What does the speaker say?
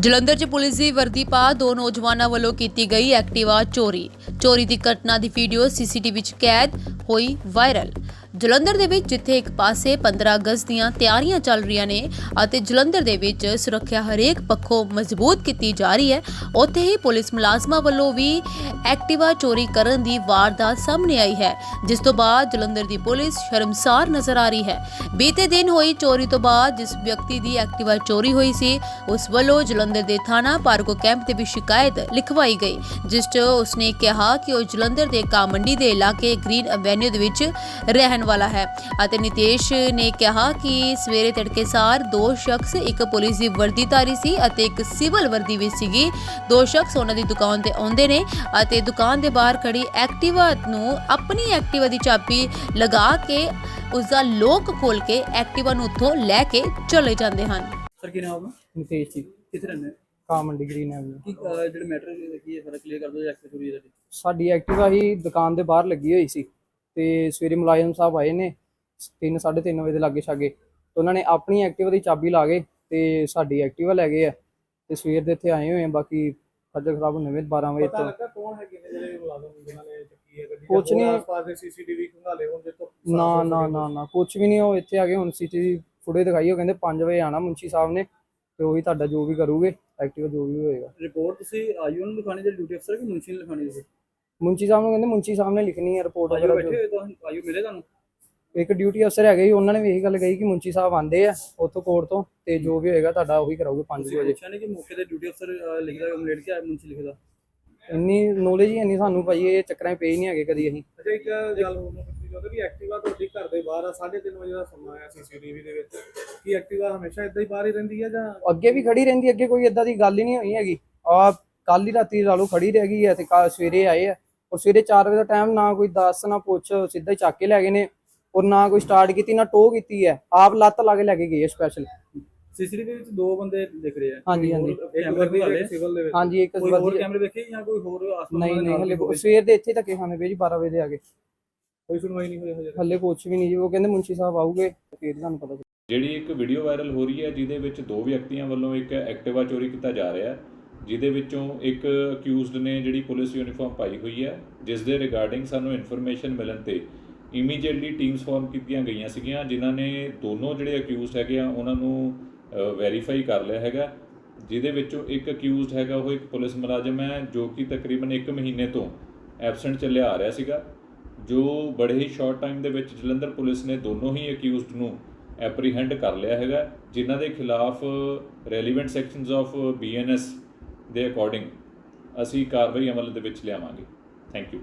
ਜਲੰਧਰ 'ਚ ਪੁਲਿਸ ਦੀ ਵਰਦੀ ਪਾ ਦੋ ਨੌਜਵਾਨਾਂ ਵੱਲੋਂ ਕੀਤੀ ਗਈ ਐਕਟਿਵਾ ਚੋਰੀ। ਚੋਰੀ ਦੀ ਘਟਨਾ ਦੀ ਵੀਡੀਓ ਸੀਸੀਟੀਵੀ 'ਚ ਕੈਦ ਹੋਈ ਵਾਇਰਲ। ਜਲੰਧਰ ਦੇ ਵਿੱਚ, ਜਿੱਥੇ ਇੱਕ ਪਾਸੇ 15 ਅਗਸਤ ਦੀਆਂ ਤਿਆਰੀਆਂ ਚੱਲ ਰਹੀਆਂ ਨੇ ਅਤੇ ਜਲੰਧਰ ਦੇ ਵਿੱਚ ਸੁਰੱਖਿਆ ਹਰੇਕ ਪੱਖੋਂ ਮਜ਼ਬੂਤ ਕੀਤੀ ਜਾ ਰਹੀ ਹੈ, ਉੱਥੇ ਹੀ ਪੁਲਿਸ ਮੁਲਾਜ਼ਮਾਂ ਵੱਲੋਂ ਵੀ ਐਕਟਿਵਾ ਚੋਰੀ ਕਰਨ ਦੀ ਵਾਰਦਾਤ ਸਾਹਮਣੇ ਆਈ ਹੈ, ਜਿਸ ਤੋਂ ਬਾਅਦ ਜਲੰਧਰ ਦੀ ਪੁਲਿਸ ਸ਼ਰਮਸਾਰ ਨਜ਼ਰ ਆ ਰਹੀ ਹੈ। ਬੀਤੇ ਦਿਨ ਹੋਈ ਚੋਰੀ ਤੋਂ ਬਾਅਦ ਜਿਸ ਵਿਅਕਤੀ ਦੀ ਐਕਟਿਵਾ ਚੋਰੀ ਹੋਈ ਸੀ, ਉਸ ਵੱਲੋਂ ਜਲੰਧਰ ਦੇ ਥਾਣਾ ਪਾਰਕੋ ਕੈਂਪ ਤੇ ਵੀ ਸ਼ਿਕਾਇਤ ਲਿਖਵਾਈ ਗਈ, ਜਿਸ 'ਚ ਉਸਨੇ ਕਿਹਾ ਕਿ ਉਹ ਜਲੰਧਰ ਦੇ ਕਾਮੰਡੀ ਦੇ ਇਲਾਕੇ ਗ੍ਰੀਨ ਐਵੇਨਿਊ ਦੇ ਵਿੱਚ ਰਹਿਣ ਵਾਲਾ ਹੈ। ਅਤੇ ਨਿਤੇਸ਼ ਨੇ ਕਿਹਾ ਕਿ ਸਵੇਰੇ ਤੜਕੇ ਸਾਰ ਦੋ ਸ਼ਖਸ ਇੱਕ ਪੁਲਿਸ ਦੀ ਵਰਦੀਧਾਰੀ ਸੀ ਅਤੇ ਇੱਕ ਸਿਵਲ ਵਰਦੀ ਵਿੱਚ ਸੀਗੀ। ਦੋ ਸ਼ਖਸ ਉਹਨਾਂ ਦੀ ਦੁਕਾਨ ਤੇ ਆਉਂਦੇ ਨੇ ਅਤੇ ਦੁਕਾਨ ਦੇ ਬਾਹਰ ਖੜੀ ਐਕਟਿਵਾ ਨੂੰ ਆਪਣੀ ਐਕਟਿਵਾ ਦੀ ਚਾਬੀ ਲਗਾ ਕੇ ਉਸ ਦਾ ਲੋਕ ਖੋਲ ਕੇ ਐਕਟਿਵਾ ਨੂੰ ਉੱਥੋਂ ਲੈ ਕੇ ਚਲੇ ਜਾਂਦੇ ਹਨ। ਸਰ ਕੀ ਨਾਮ ਹੈ ਨਿਤੇਸ਼ ਜੀ। ਕਿੱਥੇ ਰਹਿੰਦੇ ਹੋ? ਕਾ ਮੰਡੀ ਗ੍ਰੀਨ ਐਵਨਿਊ ਕੀ ਅਹ, ਜਿਹੜੇ ਮੈਟਰ ਕੀ ਹੈ ਸਾਰਾ ਕਲੀਅਰ ਕਰ ਦਿਓ ਚੋਰੀ ਦਾ ਸਾਡੀ ਐਕਟਿਵਾ ਹੀ ਦੁਕਾਨ ਦੇ ਬਾਹਰ ਲੱਗੀ ਹੋਈ ਸੀ। ਤੇ ਸਵੇਰੇ ਮੁਲਾਜ਼ਮ ਸਾਹਿਬ ਆਏ ਨੇ 3 3:30 ਵਜੇ ਦੇ ਲਾਗੇ ਛਾਗੇ ਤੇ ਉਹਨਾਂ ਨੇ ਆਪਣੀ ਐਕਟਿਵਾ ਦੀ ਚਾਬੀ ਲਾ ਗਏ ਤੇ ਸਾਡੀ ਐਕਟਿਵਾ ਲੈ ਗਏ ਆ। ਤੇ ਸਵੇਰ ਦੇ ਇੱਥੇ ਆਏ ਹੋਏ ਆ ਬਾਕੀ ਖੱਜਲ ਖਰਾਬ ਨਵੇਂ 12 ਵਜੇ ਤੋਂ। ਲੱਗਾ ਕੌਣ ਹੈਗੇ ਨੇ ਜਿਹੜੇ ਮੁਲਾਜ਼ਮ ਜਿਨ੍ਹਾਂ ਨੇ ਚੱਕੀ ਹੈ ਗੱਡੀ ਕੁਛ ਨਹੀਂ। ਆਸ-ਪਾਸ ਦੇ ਸੀਸੀਟੀਵੀ ਖੰਗਾਲੇ ਹੋਣ ਜਿੱਥੋਂ ਨਾ ਨਾ ਨਾ ਨਾ ਕੁਝ ਵੀ ਨਹੀਂ ਉਹ ਇੱਥੇ ਆ ਗਏ ਹੁਣ ਸੀਟੀ ਫੁਟੇਜ ਦਿਖਾਈ ਉਹ ਕਹਿੰਦੇ 5 ਵਜੇ ਆਣਾ ਮੁੰਸ਼ੀ ਸਾਹਿਬ ਨੇ ਤੇ ਉਹੀ ਤੁਹਾਡਾ ਜੋ ਵੀ ਕਰੂਗੇ ਐਕਟਿਵਾ ਜੋ ਵੀ ਹੋਏਗਾ। ਰਿਪੋਰਟ ਤੁਸੀਂ ਆਈਓ ਨੂੰ ਲਿਖਾਣੀ ਦੇ ਡਿਊਟੀ ਅਫਸਰ ਕਿ ਮੁਨਸ਼ੀ ਨੂੰ ਲਿਖਾਣੀ ਹੈ ਮੁੰਸ਼ੀ ਸਾਹਿਬ ਨੂੰ ਕਹਿੰਦੇ ਮੁੰਸ਼ੀ ਸਾਹਿਬ ਨੇ ਲਿਖਣੀ ਹੈ ਰਿਪੋਰਟ ਵਗੈਰਾ ਬੈਠੇ ਹੋਏ ਤਾਂ ਆਈਓ ਮਿਲੇ ਤੁਹਾਨੂੰ? ਇੱਕ ਡਿਊਟੀ ਅਫਸਰ ਹੈਗੇ ਜੀ ਉਹਨਾਂ ਨੇ ਵੀ ਇਹੀ ਗੱਲ ਕਹੀ ਕਿ ਮੁੰਚੀ ਸਾਹਿਬ ਆਂਦੇ ਆ ਉੱਥੋਂ ਕੋਰਟ ਤੋਂ ਤੇ ਜੋ ਵੀ ਹੋਏਗਾ ਤੁਹਾਡਾ ਉਹੀ ਕਰਾਉਗੇ 5 ਤੁਸੀਂ ਵਜੇ। ਪੁੱਛਿਆ ਨਹੀਂ ਕਿ ਮੌਕੇ ਤੇ ਡਿਊਟੀ ਅਫਸਰ ਅਹ, ਲਿਖਦਾ ਕੰਪਲੀਟ ਕਿ ਮੁਨਸ਼ੀ ਲਿਖਦਾ? ਇੰਨੀ ਨੌਲੇਜ ਹੀ ਇੰਨੀ ਸਾਨੂੰ ਭਾਈ ਇਹ ਚੱਕਰਾਂ 'ਚ ਪਏ ਨਹੀਂ ਹੈਗੇ ਕਦੀ ਅਸੀਂ। ਅੱਛਾ ਇੱਕ ਗੱਲ ਹੋਰ ਮੈਂ ਪੁੱਛਣੀ ਚਾਹੁੰਦਾ ਵੀ ਐਕਟਿਵਾ ਤੁਹਾਡੀ ਘਰ ਦੇ ਬਾਹਰ ਆ 3:30 ਵਜੇ ਦਾ ਸਮਾਂ ਆਇਆ ਸੀਸੀਟੀਵੀ ਦੇ ਵਿੱਚ। ਕੀ ਐਕਟਿਵਾ ਹਮੇਸ਼ਾ ਇਦਾਂ ਹੀ ਬਾਹਰ ਹੀ ਰਹਿੰਦੀ ਹੈ ਜਾਂ? ਅੱਗੇ ਵੀ ਖੜੀ ਰਹਿੰਦੀ ਅੱਗੇ ਕੋਈ ਏਦਾਂ ਦੀ ਗੱਲ ਹੀ ਨਹੀਂ ਹੋਈ ਹੈਗੀ। ਆ ਕੱਲ ਹੀ ਰਾਤੀ ਲਾ ਲਓ ਖੜੀ ਰਹਿ ਗਈ ਹੈ ਤੇ ਕੱਲ੍ਹ ਸਵੇਰੇ ਆਏ ਆ। ਔਰ ਸਵੇਰੇ 4 ਵਜੇ ਦਾ ਟਾਈਮ ਨਾ ਕੋਈ ਦੱਸ ਨਾ ਪੁੱਛ ਸਿੱਧਾ ਹੀ ਚੱਕ ਕੇ ਲੈ ਗਏ ਨੇ। ਔਰ ਨਾ ਕੋਈ ਸਟਾਰਟ ਕੀਤੀ ਨਾ ਟੋ ਕੀਤੀ ਹੈ। ਆਪ ਲੱਤ ਲਾ ਕੇ ਲੈ ਕੇ ਗਏ ਸਪੈਸ਼ਲ ਸੀਸੀਟੀਵੀ ਵਿੱਚ ਦੋ ਬੰਦੇ ਦਿਖ ਰਹੇ ਆ। ਹਾਂਜੀ ਹਾਂਜੀ। ਇੱਕ ਕੈਮਰੇ ਦਿਖਾ ਲਏ ਇੱਕ ਸਿਵਲ ਦੇ ਵਿੱਚ। ਹਾਂਜੀ ਇੱਕ ਕੋਈ ਹੋਰ ਕੈਮਰੇ ਵੇਖੇ ਜਾਂ ਕੋਈ ਹੋਰ ਆਸ-ਪਾਸ ਨਹੀਂ ਨਹੀਂ ਹਲੇ? ਸਵੇਰ ਦੇ ਇੱਥੇ ਧੱਕੇ ਖਾਣੇ ਪਏ ਜੀ 12 ਵਜੇ ਦੇ ਆ ਗਏ। ਕੋਈ ਸੁਣਵਾਈ ਨਹੀਂ ਹੋਈ ਹਜੇ ਹਲੇ ਕੁਛ ਵੀ ਨਹੀਂ ਜੀ ਉਹ ਕਹਿੰਦੇ ਮੁੰਸ਼ੀ ਸਾਹਿਬ ਆਊਗੇ ਫਿਰ ਤੁਹਾਨੂੰ ਪਤਾ। ਜਿਹੜੀ ਇੱਕ ਵੀਡੀਓ ਵਾਇਰਲ ਹੋ ਰਹੀ ਹੈ ਜਿਹਦੇ ਵਿੱਚ ਦੋ ਵਿਅਕਤੀਆਂ ਵੱਲੋਂ ਇੱਕ ਐਕਟਿਵਾ ਚੋਰੀ ਕੀਤਾ ਜਾ ਰਿਹਾ ਹੈ। ਜਿਹਦੇ ਵਿੱਚੋਂ ਇੱਕ ਅਕਿਊਜ਼ਡ ਨੇ ਜਿਹੜੀ ਪੁਲਿਸ ਯੂਨੀਫਾਰਮ ਪਾਈ ਹੋਈ ਹੈ, ਜਿਸ ਦੇ ਰਿਗਾਰਡਿੰਗ ਸਾਨੂੰ ਇਨਫੋਰਮੇਸ਼ਨ ਮਿਲਣ ਤੇ ਇਮੀਡੀਏਟਲੀ ਟੀਮਸ ਫਾਰਮ ਕੀਤੀਆਂ ਗਈਆਂ ਸੀਗੀਆਂ, ਜਿਨ੍ਹਾਂ ਨੇ ਦੋਨੋਂ ਜਿਹੜੇ ਅਕਿਊਜ਼ਡ ਹੈਗੇ ਆ, ਉਹਨਾਂ ਨੂੰ ਵੈਰੀਫਾਈ ਕਰ ਲਿਆ ਹੈਗਾ। ਜਿਹਦੇ ਵਿੱਚੋਂ ਇੱਕ ਅਕਿਊਜ਼ਡ ਹੈਗਾ, ਉਹ ਇੱਕ ਪੁਲਿਸ ਮੁਲਾਜ਼ਮ ਹੈ, ਜੋ ਕਿ ਤਕਰੀਬਨ 1 ਮਹੀਨੇ ਤੋਂ ਐਬਸੈਂਟ ਚੱਲਿਆ ਆ ਰਿਹਾ ਸੀਗਾ, ਜੋ ਬੜੇ ਹੀ ਸ਼ਾਰਟ ਟਾਈਮ ਦੇ ਵਿੱਚ ਜਲੰਧਰ ਪੁਲਿਸ ਨੇ ਦੋਨੋਂ ਹੀ ਅਕਿਊਜ਼ਡ ਨੂੰ ਐਪਰੀਹੈਂਡ ਕਰ ਲਿਆ ਹੈਗਾ, ਜਿਨ੍ਹਾਂ ਦੇ ਖਿਲਾਫ ਰੈਲੀਵੈਂਟ ਸੈਕਸ਼ਨਸ ਆਫ ਬੀਐਨਐਸ ਦੇ ਅਕੋਰਡਿੰਗ ਅਸੀਂ ਕਾਰਵਾਈ ਅਮਲ ਦੇ ਵਿੱਚ ਲਿਆਵਾਂਗੇ। Thank you